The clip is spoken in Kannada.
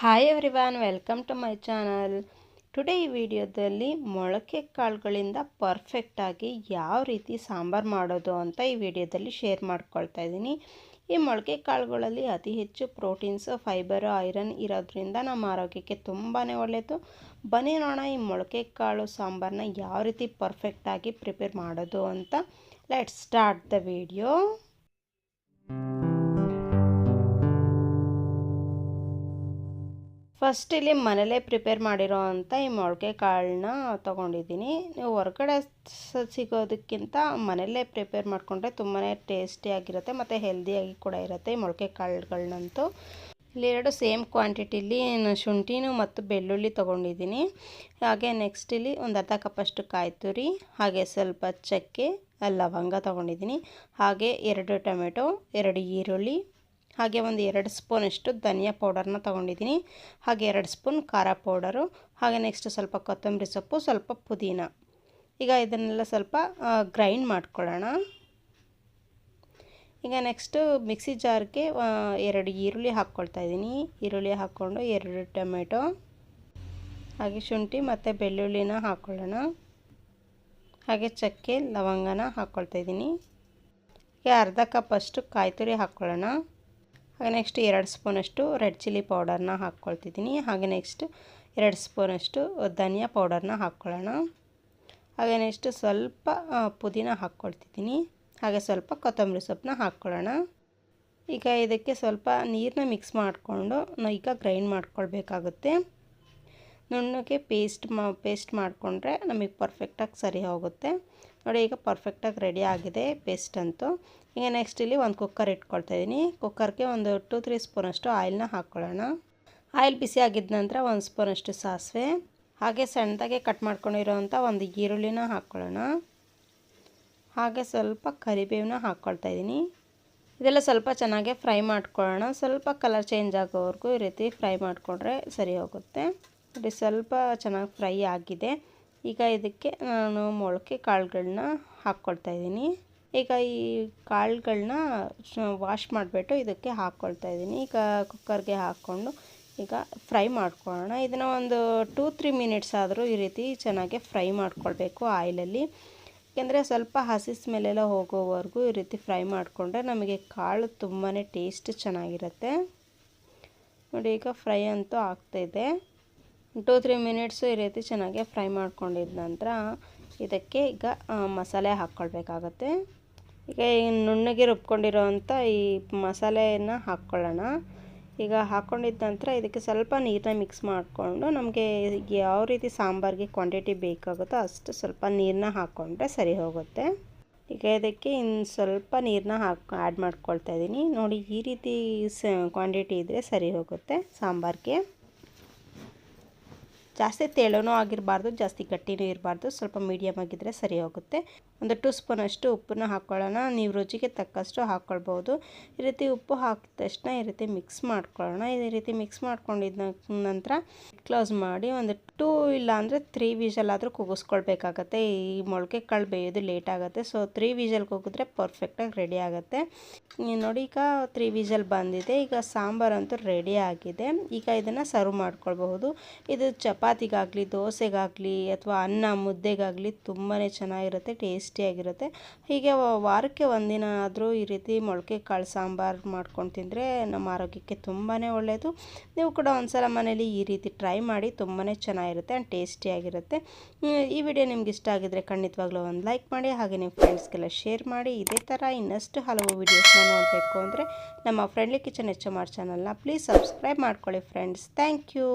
Hi everyone welcome to my channel today ಈ ವಿಡಿಯೋದಲ್ಲಿ ಮೊಳಕೆ ಕಾಳುಗಳಿಂದ ಪರ್ಫೆಕ್ಟಾಗಿ ಯಾವ ರೀತಿ ಸಾಂಬಾರು ಮಾಡೋದು ಅಂತ ಈ ವಿಡಿಯೋದಲ್ಲಿ ಶೇರ್ ಮಾಡ್ಕೊಳ್ತಾ ಇದ್ದೀನಿ. ಈ ಮೊಳಕೆ ಕಾಳುಗಳಲ್ಲಿ ಅತಿ ಹೆಚ್ಚು ಪ್ರೋಟೀನ್ಸು ಫೈಬರು ಐರನ್ ಇರೋದ್ರಿಂದ ನಮ್ಮ ಆರೋಗ್ಯಕ್ಕೆ ತುಂಬಾ ಒಳ್ಳೆಯದು ಬನ್ನಿ ನೋಡೋಣ ಈ ಮೊಳಕೆ ಕಾಳು ಸಾಂಬಾರನ್ನ ಯಾವ ರೀತಿ ಪರ್ಫೆಕ್ಟಾಗಿ ಪ್ರಿಪೇರ್ ಮಾಡೋದು ಅಂತ let start the video first ಇಲ್ಲಿ ಮನೇಲೇ ಪ್ರಿಪೇರ್ ಮಾಡಿರೋ ಅಂಥ ಈ ಮೊಳಕೆ ಕಾಳನ್ನ ತೊಗೊಂಡಿದ್ದೀನಿ. ನೀವು ಹೊರಗಡೆ ಸಿಗೋದಕ್ಕಿಂತ ಮನೆಯಲ್ಲೇ ಪ್ರಿಪೇರ್ ಮಾಡಿಕೊಂಡ್ರೆ ತುಂಬಾ ಟೇಸ್ಟಿಯಾಗಿರುತ್ತೆ ಮತ್ತು ಹೆಲ್ದಿಯಾಗಿ ಕೂಡ ಇರುತ್ತೆ ಈ ಮೊಳಕೆ ಕಾಳುಗಳನ್ನಂತೂ ಇಲ್ಲಿ ಎರಡು ಸೇಮ್ ಕ್ವಾಂಟಿಟಿಲಿ ಶುಂಠಿನೂ ಮತ್ತು ಬೆಳ್ಳುಳ್ಳಿ ತೊಗೊಂಡಿದ್ದೀನಿ. ಹಾಗೆ ನೆಕ್ಸ್ಟ್ ಇಲ್ಲಿ ಒಂದು ಅರ್ಧ ಕಪ್ಪಷ್ಟು ಕಾಯಿ ತುರಿ ಹಾಗೆ ಸ್ವಲ್ಪ ಚಕ್ಕೆ, ಲವಂಗ ತೊಗೊಂಡಿದ್ದೀನಿ. ಹಾಗೆ ಎರಡು ಟೊಮೆಟೊ, ಎರಡು ಈರುಳ್ಳಿ ಹಾಗೆ ಒಂದು ಎರಡು ಸ್ಪೂನಷ್ಟು ಧನಿಯಾ ಪೌಡರ್ನ ತೊಗೊಂಡಿದ್ದೀನಿ. ಹಾಗೆ ಎರಡು ಸ್ಪೂನ್ ಖಾರ ಪೌಡರು, ಹಾಗೆ ನೆಕ್ಸ್ಟ್ ಸ್ವಲ್ಪ ಕೊತ್ತಂಬರಿ ಸೊಪ್ಪು, ಸ್ವಲ್ಪ ಪುದೀನ. ಈಗ ಇದನ್ನೆಲ್ಲ ಸ್ವಲ್ಪ ಗ್ರೈಂಡ್ ಮಾಡ್ಕೊಳ್ಳೋಣ. ಈಗ ನೆಕ್ಸ್ಟು ಮಿಕ್ಸಿ ಜಾರ್ಗೆ ಎರಡು ಈರುಳ್ಳಿ ಹಾಕ್ಕೊಳ್ತಾ ಇದ್ದೀನಿ. ಈರುಳ್ಳಿ ಹಾಕ್ಕೊಂಡು ಎರಡು ಟೊಮೆಟೊ, ಹಾಗೆ ಶುಂಠಿ ಮತ್ತು ಬೆಳ್ಳುಳ್ಳಿನ ಹಾಕ್ಕೊಳ್ಳೋಣ. ಹಾಗೆ ಚಕ್ಕೆ, ಲವಂಗನ ಹಾಕ್ಕೊಳ್ತಾ ಇದ್ದೀನಿ. ಈಗ ಅರ್ಧ ಕಪ್ಪಷ್ಟು ಕಾಯಿ ತುರಿ ಹಾಕ್ಕೊಳ್ಳೋಣ. ಹಾಗೆ ನೆಕ್ಸ್ಟ್ ಎರಡು ಸ್ಪೂನಷ್ಟು ರೆಡ್ ಚಿಲ್ಲಿ ಪೌಡರ್ನ ಹಾಕ್ಕೊಳ್ತಿದ್ದೀನಿ. ಹಾಗೆ ನೆಕ್ಸ್ಟ್ ಎರಡು ಸ್ಪೂನಷ್ಟು ಧನಿಯಾ ಪೌಡರ್ನ ಹಾಕ್ಕೊಳ್ಳೋಣ. ಹಾಗೆ ನೆಕ್ಸ್ಟ್ ಸ್ವಲ್ಪ ಪುದೀನ ಹಾಕ್ಕೊಳ್ತಿದ್ದೀನಿ. ಹಾಗೆ ಸ್ವಲ್ಪ ಕೊತ್ತಂಬರಿ ಸೊಪ್ಪನ್ನ ಹಾಕ್ಕೊಳ್ಳೋಣ. ಈಗ ಇದಕ್ಕೆ ಸ್ವಲ್ಪ ನೀರನ್ನ ಮಿಕ್ಸ್ ಮಾಡಿಕೊಂಡು ಈಗ ಗ್ರೈಂಡ್ ಮಾಡ್ಕೊಳ್ಬೇಕಾಗುತ್ತೆ. ನುಣ್ಣಗೆ ಪೇಸ್ಟ್ ಮಾ ಪೇಸ್ಟ್ ಮಾಡಿಕೊಂಡ್ರೆ ನಮಗೆ ಪರ್ಫೆಕ್ಟಾಗಿ ಸರಿ ಹೋಗುತ್ತೆ. ನೋಡಿ, ಈಗ ಪರ್ಫೆಕ್ಟಾಗಿ ರೆಡಿ ಆಗಿದೆ ಪೇಸ್ಟ್ ಅಂತೂ. ಈಗ ನೆಕ್ಸ್ಟ್ ಇಲ್ಲಿ ಒಂದು ಕುಕ್ಕರ್ ಇಟ್ಕೊಳ್ತಾ ಇದ್ದೀನಿ ಕುಕ್ಕರ್ಗೆ ಒಂದು ಟು ತ್ರೀ ಸ್ಪೂನಷ್ಟು ಆಯಿಲ್ನ ಹಾಕ್ಕೊಳ್ಳೋಣ ಆಯಿಲ್ ಬಿಸಿ ಆಗಿದ ನಂತರ ಒಂದು ಸ್ಪೂನಷ್ಟು ಸಾಸಿವೆ. ಹಾಗೆ ಸಣ್ಣದಾಗೆ ಕಟ್ ಮಾಡ್ಕೊಂಡಿರೋವಂಥ ಒಂದು ಈರುಳ್ಳಿನ ಹಾಕ್ಕೊಳ್ಳೋಣ ಹಾಗೆ ಸ್ವಲ್ಪ ಕರಿಬೇವನ್ನ ಹಾಕ್ಕೊಳ್ತಾ ಇದ್ದೀನಿ ಇದೆಲ್ಲ ಸ್ವಲ್ಪ ಚೆನ್ನಾಗೆ ಫ್ರೈ ಮಾಡ್ಕೊಳ್ಳೋಣ. ಸ್ವಲ್ಪ ಕಲರ್ ಚೇಂಜ್ ಆಗೋವರೆಗೂ ಈ ರೀತಿ ಫ್ರೈ ಮಾಡಿಕೊಂಡ್ರೆ ಸರಿ ಹೋಗುತ್ತೆ. ನೋಡಿ, ಸ್ವಲ್ಪ ಚೆನ್ನಾಗಿ ಫ್ರೈ ಆಗಿದೆ. ಈಗ ಇದಕ್ಕೆ ನಾನು ಮೊಳಕೆ ಕಾಳುಗಳನ್ನ ಹಾಕ್ಕೊಳ್ತಾ ಇದ್ದೀನಿ. ಈಗ ಈ ಕಾಳುಗಳನ್ನ ವಾಶ್ ಮಾಡಿಬಿಟ್ಟು ಇದಕ್ಕೆ ಹಾಕ್ಕೊಳ್ತಾ ಇದ್ದೀನಿ. ಈಗ ಕುಕ್ಕರ್ಗೆ ಹಾಕ್ಕೊಂಡು ಈಗ ಫ್ರೈ ಮಾಡ್ಕೊಳ್ಳೋಣ. ಇದನ್ನು ಒಂದು ಟೂ ತ್ರೀ ಮಿನಿಟ್ಸ್ ಆದರೂ ಈ ರೀತಿ ಚೆನ್ನಾಗಿ ಫ್ರೈ ಮಾಡ್ಕೊಳ್ಬೇಕು ಆಯಿಲಲ್ಲಿ. ಯಾಕೆಂದರೆ ಸ್ವಲ್ಪ ಹಸಿ ಸ್ಮೆಲ್ಲೆಲ್ಲ ಹೋಗೋವರೆಗೂ ಈ ರೀತಿ ಫ್ರೈ ಮಾಡಿಕೊಂಡ್ರೆ ನಮಗೆ ಕಾಳು ತುಂಬಾ ಟೇಸ್ಟ್ ಚೆನ್ನಾಗಿರುತ್ತೆ. ನೋಡಿ, ಈಗ ಫ್ರೈ ಅಂತೂ ಆಗ್ತಾಯಿದೆ ಟೂ ತ್ರೀ ಮಿನಿಟ್ಸು ಈ ರೀತಿ ಚೆನ್ನಾಗಿ ಫ್ರೈ ಮಾಡ್ಕೊಂಡಿದ ನಂತರ ಇದಕ್ಕೆ ಈಗ ಮಸಾಲೆ ಹಾಕ್ಕೊಳ್ಬೇಕಾಗತ್ತೆ. ಈಗ ನುಣ್ಣಗೆ ರುಬ್ಕೊಂಡಿರೋವಂಥ ಈ ಮಸಾಲೆಯನ್ನು ಹಾಕ್ಕೊಳ್ಳೋಣ. ಈಗ ಹಾಕ್ಕೊಂಡಿದ್ದ ನಂತರ ಇದಕ್ಕೆ ಸ್ವಲ್ಪ ನೀರನ್ನ ಮಿಕ್ಸ್ ಮಾಡಿಕೊಂಡು ನಮಗೆ ಯಾವ ರೀತಿ ಸಾಂಬಾರಿಗೆ ಕ್ವಾಂಟಿಟಿ ಬೇಕಾಗುತ್ತೋ ಅಷ್ಟು ಸ್ವಲ್ಪ ನೀರನ್ನ ಹಾಕ್ಕೊಂಡ್ರೆ ಸರಿ ಹೋಗುತ್ತೆ. ಈಗ ಇದಕ್ಕೆ ಇನ್ನು ಸ್ವಲ್ಪ ನೀರನ್ನ ಹಾಕಿ ಆ್ಯಡ್ ಮಾಡ್ಕೊಳ್ತಾ ಇದ್ದೀನಿ ನೋಡಿ ಈ ರೀತಿ ಸ ಕ್ವಾಂಟಿಟಿ ಇದ್ದರೆ ಸರಿ ಹೋಗುತ್ತೆ ಸಾಂಬಾರಿಗೆ. ಜಾಸ್ತಿ ತೆಳುನೂ ಆಗಿರಬಾರ್ದು, ಜಾಸ್ತಿ ಗಟ್ಟಿನೂ ಇರಬಾರ್ದು. ಸ್ವಲ್ಪ ಮೀಡಿಯಮ್ ಆಗಿದ್ದರೆ ಸರಿ ಹೋಗುತ್ತೆ. ಒಂದು ಟೂ ಸ್ಪೂನಷ್ಟು ಉಪ್ಪನ್ನು ಹಾಕ್ಕೊಳ್ಳೋಣ ನೀವು ರುಚಿಗೆ ತಕ್ಕಷ್ಟು ಹಾಕ್ಕೊಳ್ಬೋದು ಈ ರೀತಿ ಉಪ್ಪು ಹಾಕಿದ ತಕ್ಷಣ ಈ ರೀತಿ ಮಿಕ್ಸ್ ಮಾಡ್ಕೊಳ್ಳೋಣ. ಈ ರೀತಿ ಮಿಕ್ಸ್ ಮಾಡ್ಕೊಂಡಿದ್ದ ನಂತರ ಕ್ಲೋಸ್ ಮಾಡಿ ಒಂದು ಟೂ ಇಲ್ಲಾಂದರೆ ತ್ರೀ ವಿಷಲ್ ಆದರೂ ಕೂಗಿಸ್ಕೊಳ್ಬೇಕಾಗತ್ತೆ. ಈ ಮೊಳಕೆ ಕಾಳು ಬೇಯೋದು ಲೇಟ್ ಆಗುತ್ತೆ. ಸೊ ತ್ರೀ ವಿಷಲ್ ಕೂಗಿದ್ರೆ ಪರ್ಫೆಕ್ಟಾಗಿ ರೆಡಿ ಆಗುತ್ತೆ. ನೋಡಿ ಈಗ ತ್ರೀ ವಿಷಲ್ ಬಂದಿದೆ. ಈಗ ಸಾಂಬಾರಂತೂ ರೆಡಿ ಆಗಿದೆ. ಈಗ ಇದನ್ನು ಸರ್ವ್ ಮಾಡ್ಕೊಳ್ಬಹುದು. ಇದು ಚಪಾತಿಗಾಗಲಿ, ದೋಸೆಗಾಗಲಿ ಅಥವಾ ಅನ್ನ ಮುದ್ದೆಗಾಗಲಿ ತುಂಬಾ ಚೆನ್ನಾಗಿರುತ್ತೆ, ಟೇಸ್ಟಿಯಾಗಿರುತ್ತೆ. ಹೀಗೆ ವಾರಕ್ಕೆ ಒಂದಿನ ಆದರೂ ಈ ರೀತಿ ಮೊಳಕೆ ಕಾಳು ಸಾಂಬಾರು ಮಾಡ್ಕೊಂಡು ತಿಂದರೆ ನಮ್ಮ ಆರೋಗ್ಯಕ್ಕೆ ತುಂಬಾ ಒಳ್ಳೆಯದು ನೀವು ಕೂಡ ಒಂದ್ಸಲ ಮನೇಲಿ ಈ ರೀತಿ ಟ್ರೈ ಮಾಡಿ ತುಂಬಾ ಚೆನ್ನಾಗಿರುತ್ತೆ ಆ್ಯಂಡ್ ಟೇಸ್ಟಿಯಾಗಿರುತ್ತೆ. ಈ ವಿಡಿಯೋ ನಿಮ್ಗೆ ಇಷ್ಟ ಆಗಿದ್ರೆ ಖಂಡಿತವಾಗ್ಲೂ ಒಂದು ಲೈಕ್ ಮಾಡಿ, ಹಾಗೆ ನಿಮ್ಮ ಫ್ರೆಂಡ್ಸ್ಗೆಲ್ಲ ಶೇರ್ ಮಾಡಿ. ಇದೇ ಥರ ಇನ್ನಷ್ಟು ಹಲವು ವಿಡಿಯೋಸ್ನ ನೋಡಬೇಕು ಅಂದರೆ ನಮ್ಮ ಫ್ರೆಂಡ್ಲಿ ಕಿಚನ್ ಹೆಚ್ಚು ಆರ್ ಚಾನಲ್ನ ಪ್ಲೀಸ್ ಸಬ್ಸ್ಕ್ರೈಬ್ ಮಾಡ್ಕೊಳ್ಳಿ ಫ್ರೆಂಡ್ಸ್ ಥ್ಯಾಂಕ್ ಯು